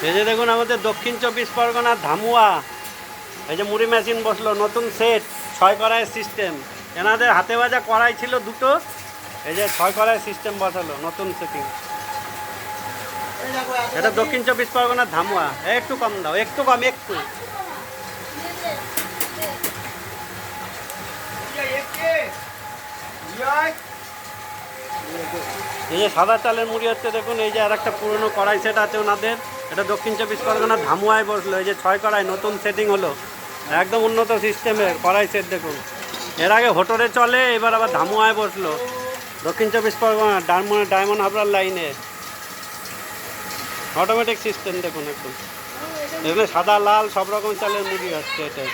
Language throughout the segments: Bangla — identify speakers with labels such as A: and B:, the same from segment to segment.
A: এই যে দেখুন আমাদের দক্ষিণ চব্বিশ পরগনার ধামুয়া এই যে মুড়ি মেশিন বসল নতুন সেট ছয় কড়াইয়ের সিস্টেম এনাদের হাতে ভাজা কড়াই ছিল দুটো এই যে ছয় কড়াইয়ের সিস্টেম বসালো নতুন সেটিং এটা দক্ষিণ চব্বিশ পরগনার ধামুয়া একটু কম দাও একটু কম একটু এই যে সাদা চালের মুড়ি হচ্ছে, দেখুন, এই যে আর একটা পুরনো কড়াই সেট আছে ওনাদের। এটা দক্ষিণ চব্বিশ পরগনার ধামুয়ায় বসল, এই যে ছয় কড়াই, নতুন সেটিং হলো। একদম উন্নত সিস্টেমের কড়াই সেট দেখুন। এর আগে হোটরে চলে, এবার আবার ধামুয়ায় বসল। দক্ষিণ চব্বিশ পরগনা, ডায়মন্ড ডায়মন্ড হাবড়ার লাইনে। অটোমেটিক সিস্টেম দেখুন একদম। এখানে সাদা, লাল, সব রকম চালের মুড়ি হচ্ছে এটা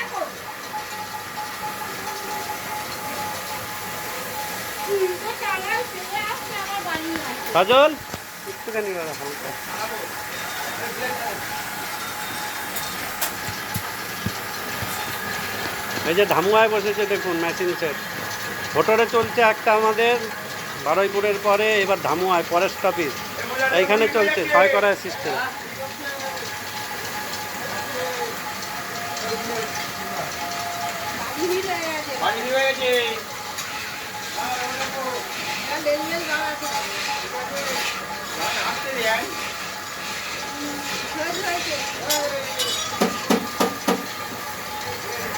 A: একটুখানি হালকা। এই যে ধামুয়ায় বসেছে দেখুন মেশিন সেট ভোটরে চলছে একটা আমাদের বারুইপুরের পরে এবার ধামুয়ায় ফরেস্ট অফিস এইখানে চলছে ছয় করার সিস্টেম
B: hơi hơi